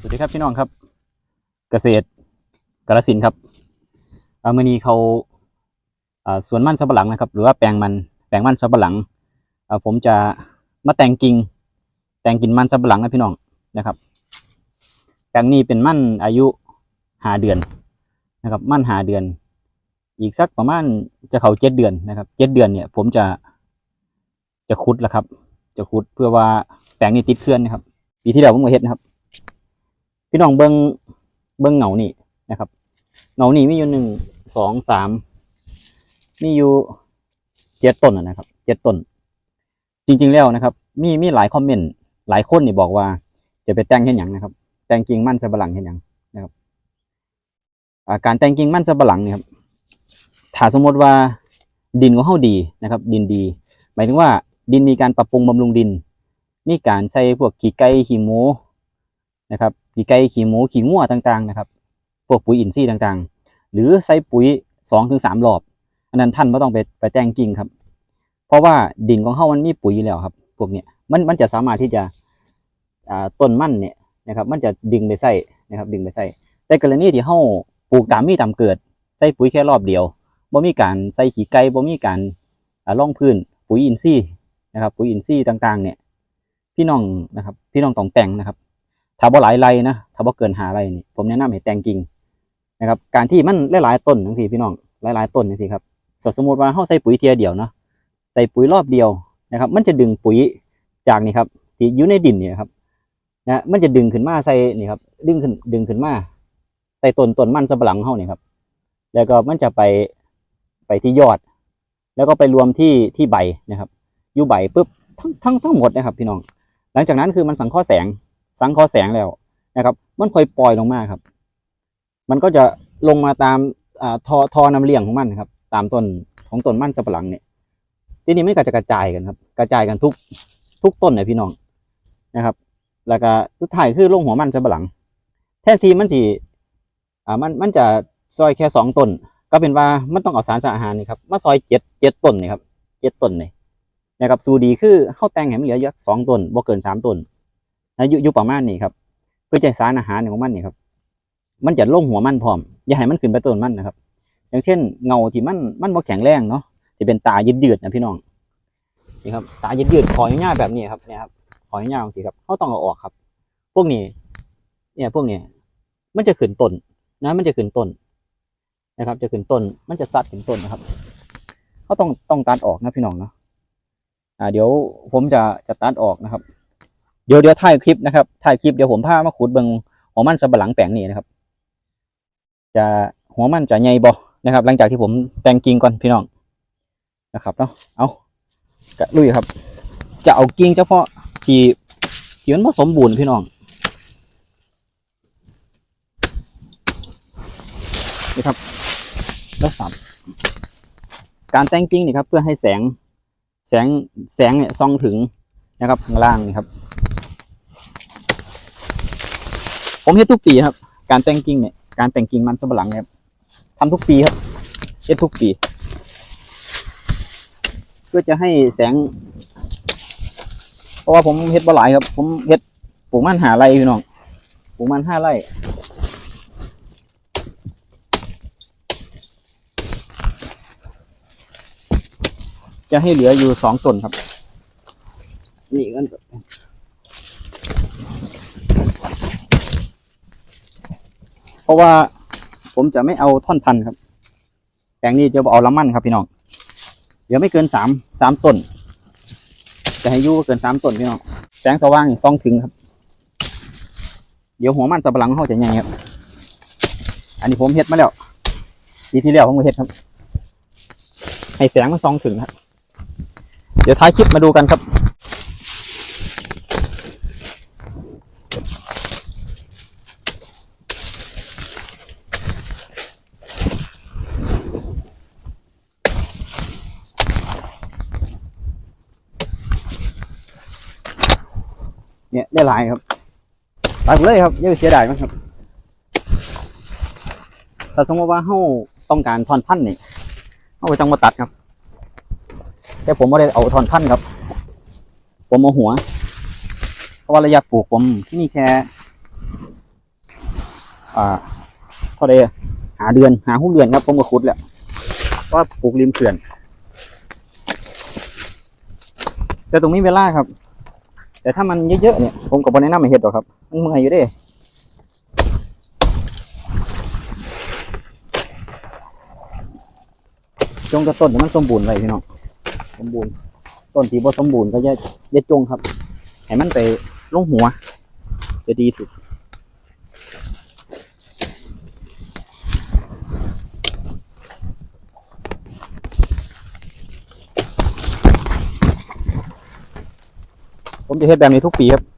สวัสดีครับพี่น้องครับ เกษตรกาลสินครับอมือนี้เขาสวนมันสำปะหลังนะครับ หรือว่าแปลงมันแปลงมันสำปะหลังผมจะมาแต่งกิ่งแต่งกิ่งมันสำปะหลังนะพี่น้องนะครับ แปลงนี้เป็นมันอายุหาเดือนนะครับ มันหาเดือน อีกสักประมาณจะเขาเจ็ดเดือนนะครับเจ็ดเดือนเนี่ย ผมจะจะคุดแล้วครับ จะคุดเพื่อว่าแปลงนี้ติดเคลื่อนนะครับ ปีที่แล้วผมก็เฮ็ดนะครับ พี่น้องเบิงเบิงเหงานี่นะครับ เหงานี่มีอยู่หนึ่งสองสามมีอยู่เจ็ดต้นนะครับเจ็ดต้น จริง ๆ แล้วนะครับ มีมีหลายคอมเมนต์หลายคนนี่บอกว่า จะไปแต่งเห็นอย่างนะครับ แต่งกิ่งมันสับหลังเห็นอย่างนะครับอาการแต่งกิ่งมันสับหลังเนี่ยครับถ้าสมมติว่าดินของเฮาดีนะครับ ดินดี หมายถึงว่าดินมีการปรับปรุงบำรุงดิน มีการใส่พวกขี้ไก่ขี้หมูนะครับ ขี้ไก่ขี้หมูขี้งัวต่างๆนะครับพวกปุ๋ยอินทรีย์ต่างๆ หรือใส่ปุ๋ยสองถึงสามรอบ อันนั้นท่านไม่ต้องไปไปแต่งกิ่งครับ เพราะว่าดินของเฮามันมีปุ๋ยอยู่แล้วครับ พวกเนี้ยมันมันจะสามารถที่จะต้นมันเนี่ยนะครับ มันจะดึงไปใส่นะครับ ดึงไปใส่แต่กรณีที่เฮาปลูกตามมีตามเกิด ใส่ปุ๋ยแค่รอบเดียวบ่มีการใส่ขี้ไก่บ่มีการล่องพื้นปุ๋ยอินทรีย์นะครับ ปุ๋ยอินทรีย์ต่างๆ เนี่ย พี่น้องนะครับ พี่น้องต้องแต่งนะครับ ถ้าบ่หลายไรนะถ้าบ่เกินหาไรนี่ผมแนะนำให้แต่งกิ่งนะครับ การที่มันหลายๆต้นทั้งทีพี่น้องหลายๆต้นทั้งทีครับสมมติว่าเฮาใส่ปุ๋ยเทียเดียวเนาะใส่ปุ๋ยรอบเดียวนะครับ มันจะดึงปุ๋ยจากนี่ครับที่อยู่ในดินเนี่ยครับนะมันจะดึงขึ้นมาใส่นี่ครับดึงขึ้นดึงขึ้นมาใส่ต้นต้นมันสำปะหลังเฮานี่ครับ แล้วก็มันจะไปไปที่ยอด แล้วก็ไปรวมที่ที่ใบนะครับอยู่ใบปุ๊บทั้งทั้งทั้งหมดนะครับพี่น้อง หลังจากนั้นคือมันสังเคราะห์แสง สังเคราะห์แสงแล้วนะครับ มันค่อยปล่อยลงมาครับ มันก็จะลงมาตามอ่าทอทอนำเลี้ยงของมันครับ ตามต้นของต้นมันสับปะหลังเนี่ย ทีนี้มันก็จะกระจายกันครับ กระจายกันทุกทุกต้นเลยพี่น้องนะครับ แล้วก็สุดท้ายคือลงหัวมันสับปะหลัง แทนที่มันสิอ่ามันมันจะซอยแค่สองต้น ก็เป็นว่ามันต้องเอาสารสารอาหารนี่ครับมาซอยเจ็ดเจ็ดต้นนี่ครับเจ็ดต้นนี่นะครับสูดีคือเข้าแตงให้มันเหลือยักสองต้นบ่เกินสามต้น นะอยู่อยู่ประมาณนี้ครับ เพื่อจะสารอาหารของมันนี่ครับ มันจะลงหัวมันพร้อม อย่าให้มันขึ้นไปต้นมันนะครับ อย่างเช่นเงาที่มันมันบ่แข็งแรงเนาะที่เป็นตายืดยืดๆนะพี่น้องนี่ครับตายืดยืดๆคอยง่ายๆแบบนี้ครับเนี่ยครับคอยง่ายๆสิครับเขาต้องเอาออกครับ พวกนี้ เนี่ยพวกนี้มันจะขึ้นต้นนะมันจะขึ้นต้นนะครับ จะขึ้นต้น มันจะซัดขึ้นต้นนะครับเขาต้องต้องตัดออกนะพี่น้องเนาะอ่าเดี๋ยวผมจะจะตัดออกนะครับ เดี๋ยวเดี๋ยวถ่ายคลิปนะครับถ่ายคลิปเดี๋ยวผมพามาขุดเบิงหัวมันสับหลังแปลงนี้นะครับ จะหัวมันจะใหญ่บ่นะครับ หลังจากที่ผมแต่งกิ่งก่อนพี่น้องนะครับเนาะเอากะลุยครับ จะเอากิ่งเฉพาะที่ที่มันผสมบูรณ์พี่น้องนี่ครับแล้วสับการแต่งกิ่งนี่ครับ เพื่อให้แสงแสงแสงเนี่ยส่องถึงนะครับข้างล่างนี่ครับ ผมเฮ็ดทุกปีครับ การแต่งกิ่งเนี่ยการแต่งกิ่งมันสำปะหลังเนี่ยครับทำทุกปีครับเฮ็ดทุกปี เพื่อจะให้แสง เพราะว่าผมเฮ็ดบ่หลายครับ ผมเฮ็ดปลูกมันหาไรพี่น้องปลูกมันห้าไร่จะให้เหลืออยู่สองต้นครับ นี่กัน เพราะว่าผมจะไม่เอาท่อนพันครับแปลงนี้จะเอาละมันครับพี่น้องเดี๋ยวไม่เกินสามสามต้น จะให้ยู่เกินสามต้นพี่น้องแสงสว่างนี่ส่องถึงครับ เดี๋ยวหัวมันสับหลังเขาจะใหญ่ครับอันนี้ผมเฮ็ดมาแล้วปีที่แล้วผมเฮ็ดครับ ให้แสงมันส่องถึงครับ เดี๋ยวท้ายคลิปมาดูกันครับ เนี่ยได้หลายครับตัดเลยครับอย่าไปเสียดายมันครับถ้าสมมติว่าเฮาต้องการทอนพันธุ์นี่เฮาก็ต้องมาตัดครับ แต่ผมไม่ได้เอาทอนพันธุ์ครับ ผมเอาหัว เพราะว่าระยะปลูกผมที่นี่แค่อ่าเท่าไรหาเดือนหาหกเดือนครับ ผมก็ขุดแล้วก็ปลูกริมเขื่อน แต่ตรงนี้เวลาครับ แต่ถ้ามันเยอะๆเนี่ยผมก็บ่แนะนำให้เฮ็ดหรอกครับ มันเมื่อยอยู่เด้จงกระต้นมันสมบูรณ์ไว้พี่น้องสมบูรณ์ต้นที่บ่สมบูรณ์ก็จะจะจงครับ ให้มันไปลงหัว จะดีสุด จะเฮ็ดแบบนี้ทุกปีครับ